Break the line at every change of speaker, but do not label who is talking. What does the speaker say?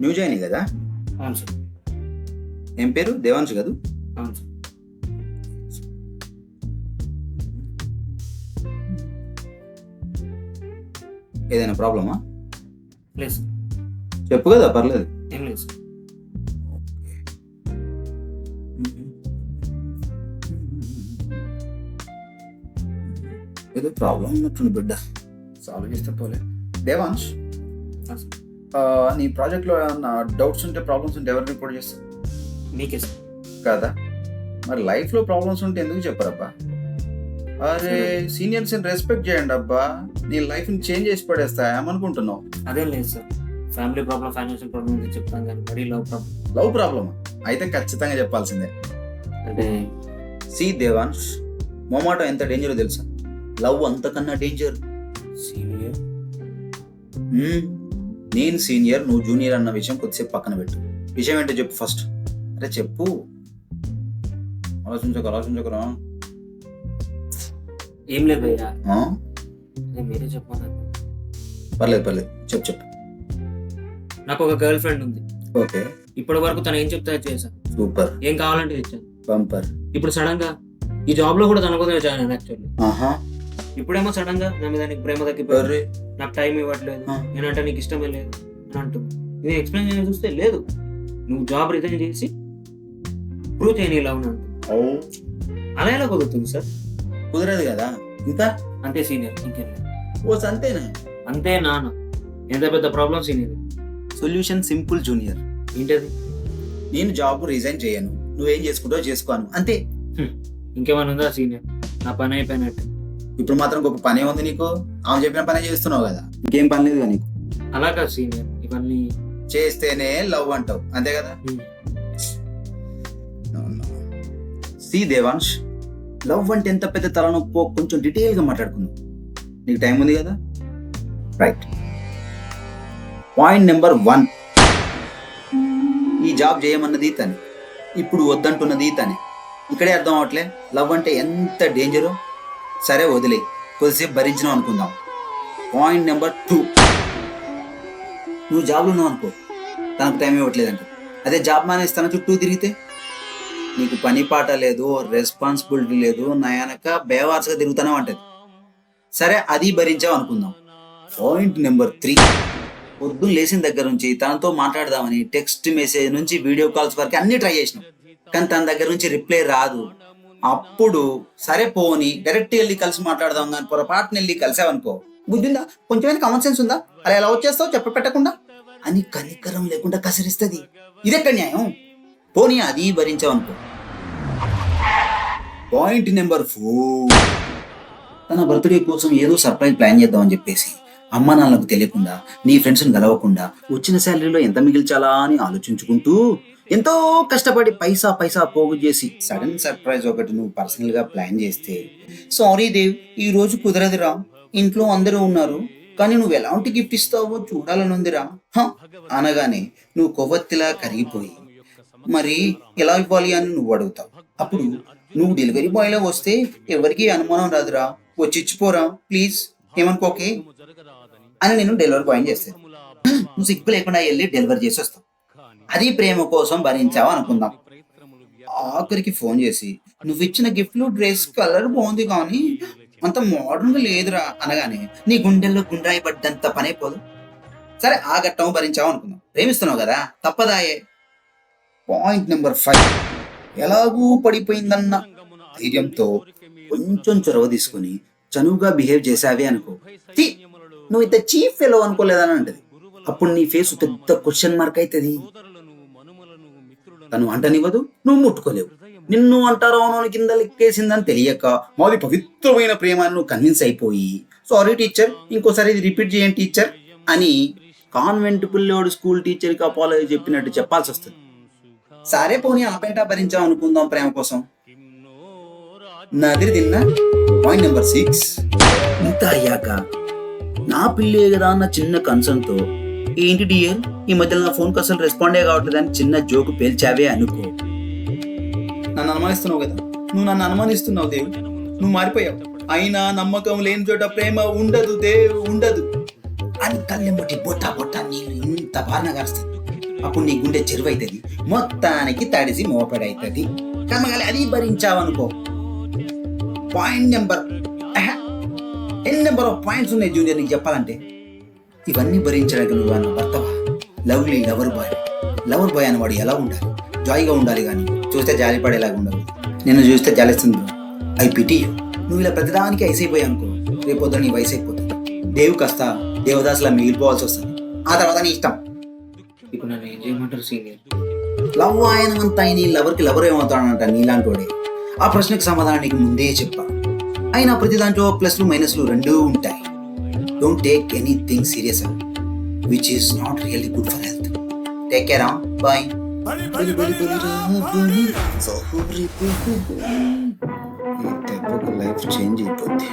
New join కదా?
అవును sir.
ఏం పేరు? దేవాంశ్ కదా?
అవును సార్.
ఏదైనా ప్రాబ్లమా?
లేదు
చెప్పు కదా పర్లేదు.
ఏం లేదు సార్.
ఏదో ప్రాబ్లం ఉన్నట్టుంది బిడ్డ. సాల్వ్ చేస్తే పోలే. దేవాంశ్.
ఆ,
నీ ప్రాజెక్ట్లో ఏమన్నా డౌట్స్ ఉంటే ప్రాబ్లమ్స్ ఉంటే ఎవరు రిపోర్ట్ చేస్తారు?
మీకే సార్
కదా? మరి లైఫ్లో ప్రాబ్లమ్స్ ఉంటే ఎందుకు చెప్పరబ్బా? అరే సీనియర్స్ రెస్పెక్ట్ చేయండి అబ్బా. నీ లైఫ్ని చేంజ్ చేసి పడేస్తా ఏమనుకుంటున్నావు?
అదేం లేదు sir family problem financial problem ఉంది చెప్తాను కానీ మరీ లవ్ ప్రాబ్లం
లవ్ ప్రాబ్లమ్ అయితే ఖచ్చితంగా చెప్పాల్సిందే.
అంటే
సి దేవాంశ్ మొమాటో ఎంత డేంజరో తెలుసా? లవ్ అంతకన్నా డేంజర్
సీనియర్
నేను సీనియర్ నువ్వు జూనియర్ అన్న విషయం కొద్దిసేపు పక్కన పెట్టు. విషయం ఏంటో చెప్పు ఫస్ట్ అరే చెప్పు. ఆలోచించకు ఆలోచించకురా
ఏం లేదు భయ్యా. మీరే
పర్లేదు పర్లేదు. చెప్పు చెప్పు.
నాకు ఒక గర్ల్ ఫ్రెండ్ ఉంది.
ఓకే.
ఇప్పటి వరకు తను ఏం చెప్తే చేశాను
సూపర్.
ఏం కావాలంటే
బంపర్.
ఇప్పుడు సడన్గా ఈ జాబ్లో కూడా తన కోసం జాయిన్ యాక్చువల్లీ ఇప్పుడేమో సడన్గా నా మీద నీకు ప్రేమ తగ్గిపోయింది.
అరే.
నాకు టైం ఇవ్వట్లేదు. నేనంటే నీకు ఇష్టమే లేదు అని అంటుంది నేను ఎక్స్ప్లెయిన్ చేసి చూస్తే లేదు. నువ్వు జాబ్ రిజైన్ చేసి ప్రూవ్ చేయని ఇలా ఉన్నాను అలా ఎలా కుదురుతుంది సార్?
కుదరదు కదా. ఇంకా?
అంతే సీనియర్ ఇంకేం
ఓ అంతేనా?
అంతే నాన్న. ఎంత పెద్ద problem senior
solution simple junior
ఏంటది?
నేను జాబ్ రిజైన్ చేయను. నువ్వేం చేసుకుంటావో చేసుకోను అంతే.
ఇంకేమైనా ఉందా సీనియర్ నా పని అయిపోయినట్టు.
ఇప్పుడు మాత్రం గొప్ప పనే ఉంది నీకు? ఆమె చెప్పిన పనే చేస్తున్నావు కదా. ఇంకేం పని లేదు నీకు.
అలా కాదు సీనియర్ ఇవన్నీ
చేస్తేనే లవ్ అంటావు అంతే కదా. సి దేవాంశ్ లవ్ అంటే ఎంత పెద్ద తలనొప్పో కొంచెం డీటెయిల్గా మాట్లాడుకుందాం. నీకు టైం ఉంది కదా? రైట్. Point number one. ఈ జాబ్ చేయమన్నది తనే ఇప్పుడు వద్దంటున్నది తనే ఇక్కడే అర్థం అవట్లే లవ్ అంటే ఎంత డేంజరో. సరే వదిలే కొద్దిసేపు భరించినావు అనుకుందాం. పాయింట్ నెంబర్ టూ నువ్వు జాబ్లో ఉన్నావు అనుకో తనకు టైం ఇవ్వట్లేదంట. అదే జాబ్ మానేసి తన చుట్టూ తిరిగితే? నీకు పని పాట లేదు రెస్పాన్సిబిలిటీ లేదు నయానక బేవార్సగా తిరుగుతానే అంటది. సరే అది భరించావు అనుకుందాం. పాయింట్ నెంబర్ త్రీ పొద్దున్న లేచిన దగ్గర నుంచి తనతో మాట్లాడదామని టెక్స్ట్ మెసేజ్ నుంచి వీడియో కాల్స్ వరకు అన్ని ట్రై చేసినాం. కానీ తన దగ్గర నుంచి రిప్లై రాదు. అప్పుడు సరే పోని డైరెక్ట్ వెళ్ళి కలిసి మాట్లాడదాం కానీ పొరపాటున వెళ్ళి కలిసావనుకో. బుద్ధి ఉందా కొంచెమైనా కామన్ సెన్స్ ఉందా? అలా ఎలా వచ్చేస్తావు? చెప్ప పెట్టకుండా. అని కనికరం లేకుండా కసిరిస్తుంది. ఇదెక్కడ న్యాయం? పోనీ అది భరించావనుకో. పాయింట్ నెంబర్ ఫోర్ తన బర్త్డే కోసం ఏదో సర్ప్రైజ్ ప్లాన్ చేద్దామని చెప్పేసి అమ్మ నాన్నలకు తెలియకుండా నీ ఫ్రెండ్స్ని గలవకుండా వచ్చిన శాలరీలో ఎంత మిగిల్చాలా అని ఆలోచించుకుంటూ ఎంతో కష్టపడి పైసా పైసా పోగు చేసి సడన్ సర్ప్రైజ్ ఒకటి నువ్వు పర్సనల్గా ప్లాన్ చేస్తే. సారీ దేవ్ ఈ రోజు కుదరదురా. ఇంట్లో అందరూ ఉన్నారు. కానీ నువ్వు ఎలాంటి గిఫ్ట్ ఇస్తావో చూడాలని ఉందిరా. అనగానే నువ్వు కొవ్వొత్తిలా కరిగిపోయి మరి ఎలా ఇవ్వాలి అని నువ్వు అడుగుతావు. అప్పుడు నువ్వు డెలివరీ బాయ్లో వస్తే ఎవరికి అనుమానం రాదురా. వచ్చిచ్చిపోరా ప్లీజ్ ఏమనుకోకే అని నేను డెలివరీ బాయ్ చేస్తాను నువ్వు సిగ్గు లేకుండా వెళ్ళి డెలివరీ చేసి వస్తావు. అది ప్రేమ కోసం భరించావు అనుకుందాం. ఆఖరికి ఫోన్ చేసి నువ్వు ఇచ్చిన గిఫ్ట్లు డ్రెస్ కలర్ బాగుంది కానీ అంత మోడర్న్గా లేదురా అనగానే నీ గుండెల్లో గుండ్రాయి పడ్డంత పని సరే ఆ ఘట్టం భరించావు అనుకుందాం. ప్రేమిస్తున్నావు కదా తప్పదాయే. పాయింట్ నెంబర్ ఫైవ్ ఎలాగూ పడిపోయిందన్న ధైర్యంతో కొంచెం చొరవ తీసుకుని చనువుగా బిహేవ్ చేసావే అనుకో. నువ్వు ఇంత చీఫ్ ఫెలో అనుకోలేదని అంటది. అప్పుడు నీ ఫేస్ పెద్ద క్వశ్చన్ మార్క్ అవుతుంది. తను అంటనివ్వదు నువ్వు ముట్టుకోలేవు. నిన్ను అంటారో అవును కింద లెక్కేసిందని తెలియక మాది పవిత్రమైన ప్రేమ నువ్వు కన్విన్స్ అయిపోయి సారీ టీచర్ ఇంకోసారి ఇది రిపీట్ చేయండి టీచర్ అని కాన్వెంట్ పిల్లోడు స్కూల్ టీచర్కి అపాలజీ చెప్పినట్టు చెప్పాల్సి వస్తుంది. సరే పోనీ ఆ పేట భరించాం అనుకుందాం ప్రేమ కోసం. నదిరి తిన్న పాయింట్ నెంబర్ సిక్స్ ఇంత అయ్యాక నా పిల్లే కదా అన్న చిన్న కన్సర్న్తో ఏంటి డియర్ ఈ మధ్యలో నా ఫోన్ అసలు రెస్పాండే కావట్లేదని చిన్న జోకు పేల్చావే అనుకో. నన్ను అనుమానిస్తున్నావు కదా? నువ్వు నన్ను అనుమానిస్తున్నావు దేవు నువ్వు మారిపోయావు. అయినా నమ్మకం లేని చోట ప్రేమ ఉండదు దేవ్ ఉండదు. అని కళ్ళెమ్మటి బొట్టా బొట్టా నీళ్ళు ఇంత బాగా కరుస్తుంది అప్పుడు నీ గుండె చెరువైతుంది. మొత్తానికి తడిసి మోపడైతుంది. కమ్మగాలి అది భరించావనుకో. పాయింట్ నెంబర్ ఎన్ని నెంబర్ ఆఫ్ పాయింట్స్ ఉన్నాయి జూనియర్ నీకు చెప్పాలంటే? ఇవన్నీ భరించడానికి అన్న భర్తవా? Lovely lover boy lover boy అనేవాడు ఎలా ఉండాలి? జాయిగా ఉండాలి కానీ చూస్తే జాలి పడేలాగా ఉండదు. నిన్ను చూస్తే జాలిస్తుంది ఐ పిటి నువ్వు ఇలా ప్రతిదానికి ఐసైపోయావు అనుకో. రేపొద్దు నీ వయసు అయిపోతుంది. దేవు కాస్త దేవదాసులా మిగిలిపోవాల్సి వస్తుంది. ఆ తర్వాత నీ ఇష్టం.
ఇప్పుడు నన్ను ఏం చేయమంటారు సీనియర్
లవ్ ఆయన అంతా నీ లవర్కి లవర్ ఏమవుతాడంట నీలాంటోడే ఆ ప్రశ్నకు సమాధానం నీకు ముందే చెప్పా. అయినా ప్రతి దాంట్లో ప్లస్లు మైనస్లు రెండూ ఉంటాయి. don't take anything serious which is not really good for health take care boy life change అయిపోద్ది